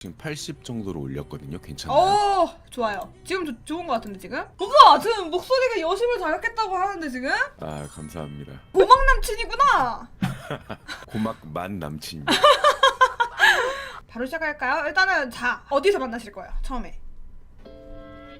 지금 80 정도로 올렸거든요. 괜찮아요? 어 좋아요. 지금 조, 좋은 것 같은데 지금? 오빠 지금 목소리가 여심을 자극했다고 하는데 지금? 아 감사합니다. 고막 남친이구나. 고막 만 남친. 바로 시작할까요? 일단은 자 어디서 만나실 거예요? 처음에.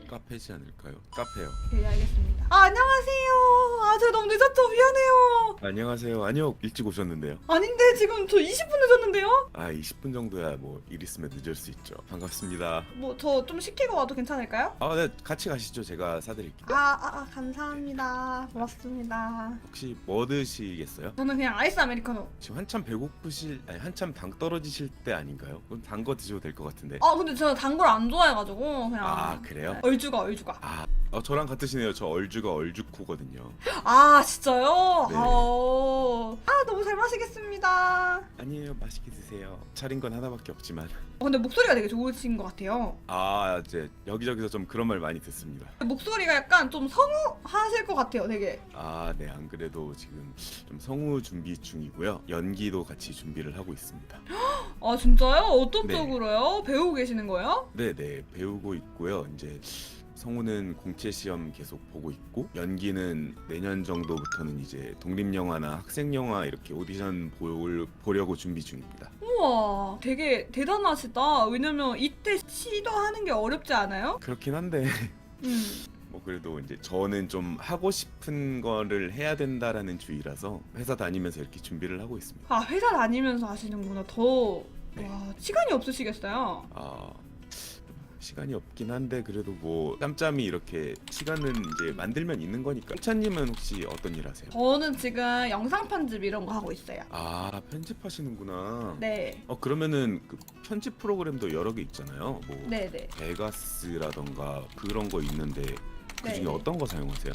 카페지 않을까요? 카페요. 네 알겠습니다. 아 안녕하세요. 아 제가 너무 늦었죠 미안해요. 안녕하세요. 아니요 일찍 오셨는데요. 아닌데 지금 저 20분 늦었는데요? 아 20분 정도야 뭐 일 있으면 늦을 수 있죠. 반갑습니다. 뭐 저 좀 시키고 와도 괜찮을까요? 아 네 같이 가시죠. 제가 사드릴게요. 아, 아, 아 감사합니다. 고맙습니다. 혹시 뭐 드시겠어요? 저는 그냥 아이스 아메리카노. 지금 한참 배고프실 아니 한참 당 떨어지실 때 아닌가요? 그럼 단 거 드셔도 될 것 같은데. 아 근데 제가 단 걸 안 좋아해가지고 그냥. 아 그래요? 얼주가 얼주가. 아 어, 저랑 같으시네요. 저 얼주가 얼주코거든요. 아 진짜요? 네. 아, 너무 잘 마시겠습니다. 아니에요. 맛있게 드세요. 차린 건 하나밖에 없지만. 어, 근데 목소리가 되게 좋으신 것 같아요. 아 이제 여기저기서 좀 그런 말 많이 듣습니다. 목소리가 약간 좀 성우하실 것 같아요, 되게. 아, 네, 안 그래도 지금 좀 성우 준비 중이고요. 연기도 같이 준비를 하고 있습니다. 아 진짜요? 어떤 네. 쪽으로요? 배우고 계시는 거예요? 네, 네, 배우고 있고요. 이제 성우는 공채 시험 계속 보고 있고 연기는 내년 정도부터는 이제 독립 영화나 학생 영화 이렇게 오디션 볼, 보려고 준비 중입니다. 우와, 되게 대단하시다. 왜냐면 이때 시도하는 게 어렵지 않아요? 그렇긴 한데 음. 뭐 그래도 이제 저는 좀 하고 싶은 거를 해야 된다라는 주의라서 회사 다니면서 이렇게 준비를 하고 있습니다. 아 회사 다니면서 하시는구나. 더 네. 와, 시간이 없으시겠어요. 아 시간이 없긴 한데 그래도 뭐 짬짬이 이렇게 시간은 이제 만들면 있는 거니까 희찬님은 혹시 어떤 일 하세요? 저는 지금 영상 편집 이런 거 하고 있어요. 아 편집하시는구나 네. 어 그러면은 그 편집 프로그램도 여러 개 있잖아요 뭐 네네. 베가스라던가 그런 거 있는데 그 중에 네. 어떤 거 사용하세요?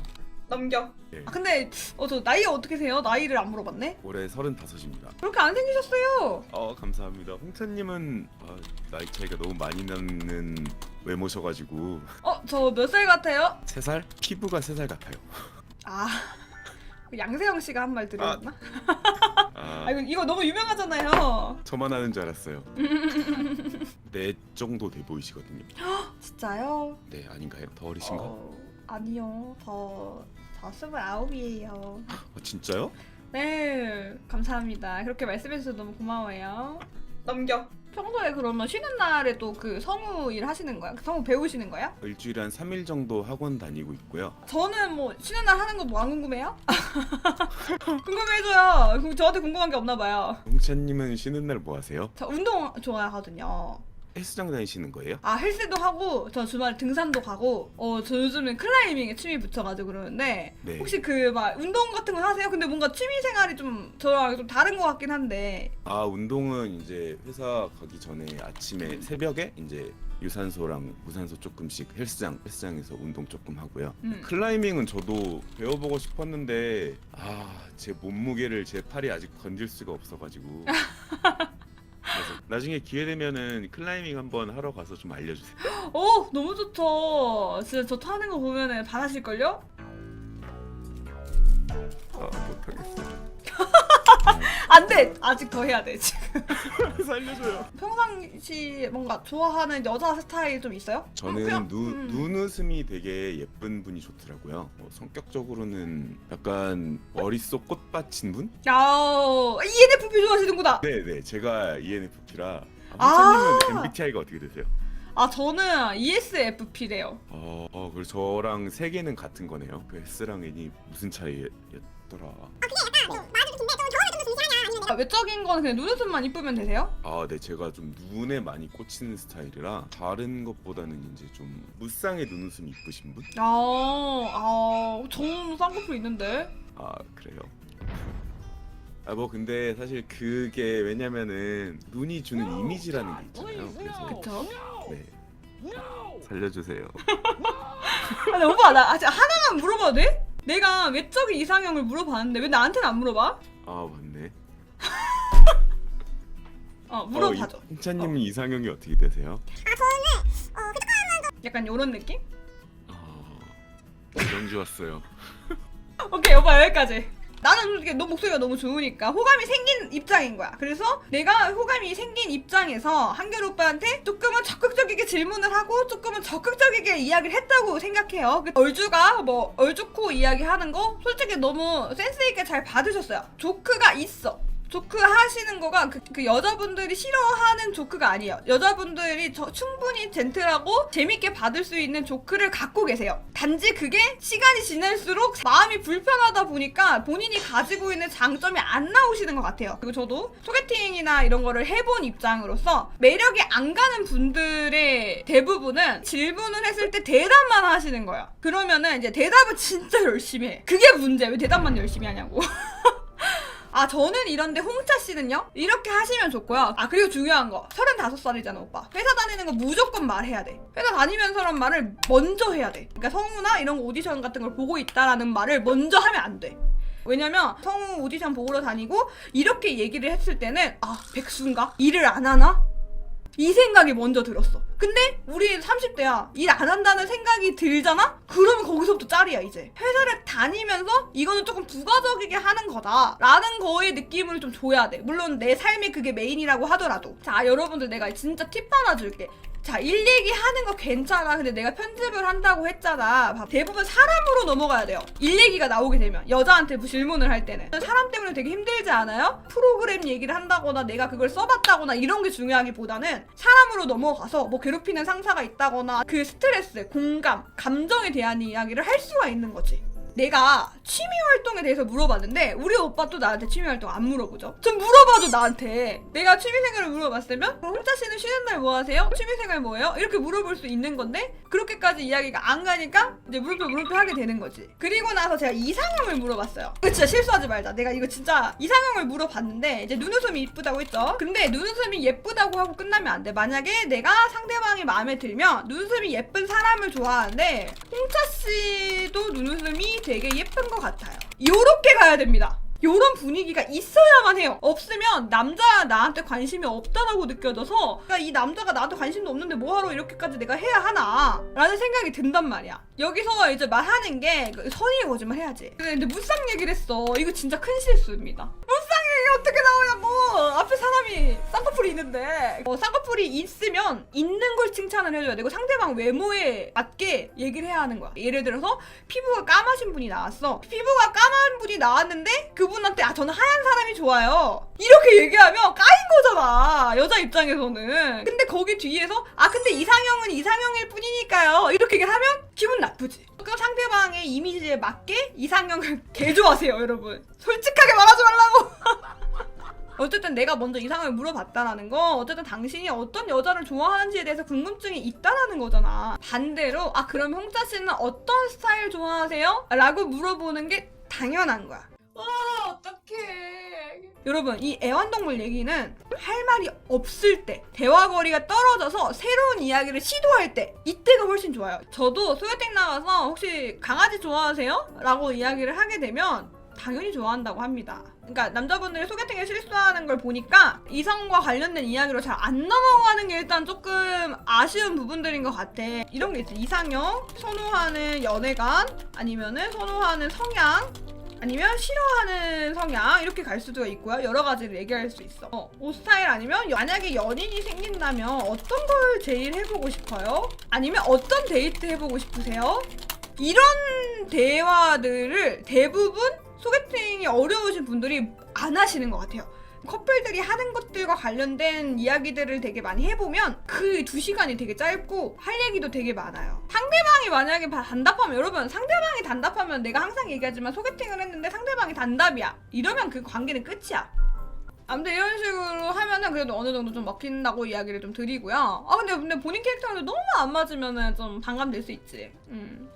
넘겨. 네. 아 근데 어 저 나이 어떻게 세요? 나이를 안 물어봤네. 올해 35입니다 그렇게 안 생기셨어요. 어 감사합니다 홍찬님은 아, 나이 차이가 너무 많이 나는 외모셔가지고 어 저 몇 살 같아요? 3살? 피부가 3살 같아요 아그 양세형 씨가 한 말 들었나? 아 아 이거 이거 너무 유명하잖아요. 저만 아는 줄 알았어요. 네 정도 돼 보이시거든요. 진짜요? 네 아닌가요? 더 어리신가? 어, 어, 아니요. 저 저 스물아홉이에요. 어, 진짜요? 네, 감사합니다. 그렇게 말씀해 주셔서 너무 고마워요. 넘겨. 평소에 그러면 쉬는 날에도 그 성우 일 하시는 거야? 그 성우 배우시는 거야? 일주일에 한 3일 정도 학원 다니고 있고요. 저는 뭐 쉬는 날 하는 거 뭐 안 궁금해요? 궁금해줘요. 그- 저한테 궁금한 게 없나 봐요. 홍찬님은 쉬는 날 뭐 하세요? 저 운동 좋아하거든요. 헬스장 다니시는 거예요? 아 헬스도 하고 저 주말에 등산도 가고 어 저 요즘엔 클라이밍에 취미 붙여가지고 그러는데 네. 혹시 그 막 운동 같은 거 하세요? 근데 뭔가 취미 생활이 좀 저랑 좀 다른 것 같긴 한데 아 운동은 이제 회사 가기 전에 아침에 새벽에 이제 유산소랑 무산소 조금씩 헬스장 헬스장에서 운동 조금 하고요. 음. 클라이밍은 저도 배워보고 싶었는데 아 제 몸무게를 제 팔이 아직 건질 수가 없어가지고. 나중에 기회 되면은 클라이밍 한번 하러 가서 좀 알려주세요. 어 너무 좋죠. 진짜 저 타는 거 보면은 반하실걸요? 아 못하겠어요. 안돼 아직 더 해야 돼 지금. 살려줘요. 평상시 뭔가 좋아하는 여자 스타일 좀 있어요? 저는 그냥, 눈 음. 눈웃음이 되게 예쁜 분이 좋더라고요. 뭐 성격적으로는 약간 머릿속 꽃밭인 분? 야 ENFP 좋아하시는구나. 네네 제가 ENFP라 아. 홍차님은 MBTI가 어떻게 되세요? 아 저는 ESFP래요. 어, 어 그리고 저랑 세 개는 같은 거네요. 그 S랑 N이 무슨 차이였더라? 아, 외적인 거는 그냥 눈웃음만 이쁘면 되세요? 아, 네 제가 좀 눈에 많이 꽂히는 스타일이라 다른 것보다는 이제 좀 무쌍의 눈웃음 이쁘신 분? 아, 아, 저는 쌍꺼풀 있는데. 아 그래요. 아 뭐 근데 사실 그게 왜냐면은 눈이 주는 이미지라는 게 있잖아요. 그래서 그쵸? 네 살려주세요. 아, 근데 오빠, 나 아직 하나만 물어봐도 돼? 내가 외적인 이상형을 물어봤는데 왜 나한테는 안 물어봐? 아 맞네. 어, 물어봐줘. 홍차님은 이상형이 어떻게 되세요? 약간 요런 느낌? 아, 정지 왔어요. 오케이, 오빠 여기까지. 나는 솔직히 너 목소리가 너무 좋으니까 호감이 생긴 입장인 거야. 그래서 내가 호감이 생긴 입장에서 한결 오빠한테 조금은 적극적이게 질문을 하고 조금은 적극적이게 이야기를 했다고 생각해요. 그 얼주가 뭐 얼주코 이야기하는 거 솔직히 너무 센스 있게 잘 받으셨어요. 조크가 있어. 조크 하시는 거가 그, 그 여자분들이 싫어하는 조크가 아니에요. 여자분들이 저 충분히 젠틀하고 재밌게 받을 수 있는 조크를 갖고 계세요. 단지 그게 시간이 지날수록 마음이 불편하다 보니까 본인이 가지고 있는 장점이 안 나오시는 것 같아요. 그리고 저도 소개팅이나 이런 거를 해본 입장으로서 매력이 안 가는 분들의 대부분은 질문을 했을 때 대답만 하시는 거예요. 그러면은 이제 대답을 진짜 열심히 해. 그게 문제야. 왜 대답만 열심히 하냐고. 아 저는 이런데 홍차 씨는요? 이렇게 하시면 좋고요. 아 그리고 중요한 거 35살이잖아 오빠. 회사 다니는 거 무조건 말해야 돼. 회사 다니면서란 말을 먼저 해야 돼. 그러니까 성우나 이런 거 오디션 같은 걸 보고 있다라는 말을 먼저 하면 안 돼. 왜냐면 성우 오디션 보러 다니고 이렇게 얘기를 했을 때는 아 백수인가? 일을 안 하나? 이 생각이 먼저 들었어. 근데 우리 30대야. 일 안 한다는 생각이 들잖아? 그러면 거기서부터 짤이야, 이제. 회사를 다니면서 이거는 조금 부가적이게 하는 거다. 라는 거의 느낌을 좀 줘야 돼. 물론 내 삶이 그게 메인이라고 하더라도. 자, 여러분들 내가 진짜 팁 하나 줄게. 자, 일 얘기하는 거 괜찮아. 근데 내가 편집을 한다고 했잖아. 봐, 대부분 사람으로 넘어가야 돼요. 일 얘기가 나오게 되면. 여자한테 뭐 질문을 할 때는. 사람 때문에 되게 힘들지 않아요? 프로그램 얘기를 한다거나 내가 그걸 써봤다거나 이런 게 중요하기보다는 사람으로 넘어가서 뭐 괴롭히는 상사가 있다거나 그 스트레스, 공감, 감정에 대한 이야기를 할 수가 있는 거지. 내가 취미 활동에 대해서 물어봤는데 우리 오빠 또 나한테 취미 활동 안 물어보죠? 좀 물어봐줘 나한테 내가 취미 생활을 물어봤으면 홍자 씨는 쉬는 날 뭐 하세요? 취미 생활 뭐예요? 이렇게 물어볼 수 있는 건데 그렇게까지 이야기가 안 가니까 이제 물음표 물음표 하게 되는 거지 그리고 나서 제가 이상형을 물어봤어요 이거 진짜 실수하지 말자 내가 이거 진짜 이상형을 물어봤는데 이제 눈웃음이 이쁘다고 했죠 근데 눈웃음이 예쁘다고 하고 끝나면 안 돼 만약에 내가 상대방이 마음에 들면 눈웃음이 예쁜 사람을 좋아하는데 홍차 씨도 눈웃음이 되게 예쁜 것 같아요. 요렇게 가야 됩니다. 요런 분위기가 있어야만 해요. 없으면 남자 나한테 관심이 없다라고 느껴져서 그러니까 이 남자가 나한테 관심도 없는데 뭐하러 이렇게까지 내가 해야 하나 라는 생각이 든단 말이야. 여기서 이제 말하는 게그 선의의 거짓말 해야지. 근데 무쌍 얘기를 했어. 이거 진짜 큰 실수입니다. 무쌍 얘기 어떻게 나오냐고. 앞에 사람이 쌍꺼풀 이 있는데 어, 쌍꺼풀이 있으면 있는 걸 칭찬을 해줘야 되고 상대방 외모에 맞게 얘기를 해야 하는 거야. 예를 들어서 피부가 까마신 분이 나왔어. 피부가 까만 분이 나왔는데 그분한테 아 저는 하얀 사람이 좋아요. 이렇게 얘기하면 까인 거잖아. 여자 입장에서는. 근데 거기 뒤에서 아 근데 이상형은 이상형일 뿐이니까요. 이렇게 하면 기분 나쁘지. 그 상대방의 이미지에 맞게 이상형을 개좋아하세요 여러분. 솔직하게 말하지 말라고. 어쨌든 내가 먼저 이상을 물어봤다라는 거 어쨌든 당신이 어떤 여자를 좋아하는지에 대해서 궁금증이 있다라는 거잖아 반대로 아 그럼 홍자 씨는 어떤 스타일 좋아하세요? 라고 물어보는 게 당연한 거야 아 어떡해 여러분 이 애완동물 얘기는 할 말이 없을 때 대화거리가 떨어져서 새로운 이야기를 시도할 때 이때가 훨씬 좋아요 저도 소개팅 나가서 혹시 강아지 좋아하세요? 라고 이야기를 하게 되면 당연히 좋아한다고 합니다. 그러니까 남자분들이 소개팅에 실수하는 걸 보니까 이성과 관련된 이야기로 잘 안 넘어가는 게 일단 조금 아쉬운 부분들인 것 같아. 이런 게 있어. 이상형, 선호하는 연애관, 아니면은 선호하는 성향, 아니면 싫어하는 성향 이렇게 갈 수도 있고요. 여러 가지를 얘기할 수 있어. 어, 옷 스타일 아니면 만약에 연인이 생긴다면 어떤 걸 제일 해보고 싶어요? 아니면 어떤 데이트 해보고 싶으세요? 이런 대화들을 대부분 소개팅이 어려우신 분들이 안 하시는 것 같아요. 커플들이 하는 것들과 관련된 이야기들을 되게 많이 해보면 그 두 시간이 되게 짧고 할 얘기도 되게 많아요. 상대방이 만약에 바- 단답하면 여러분 상대방이 단답하면 내가 항상 얘기하지만 소개팅을 했는데 상대방이 단답이야. 이러면 그 관계는 끝이야. 아무튼 이런 식으로 하면은 그래도 어느 정도 좀 먹힌다고 이야기를 좀 드리고요. 아 근데 근데 본인 캐릭터랑 너무 안 맞으면은 좀 반감될 수 있지. 음.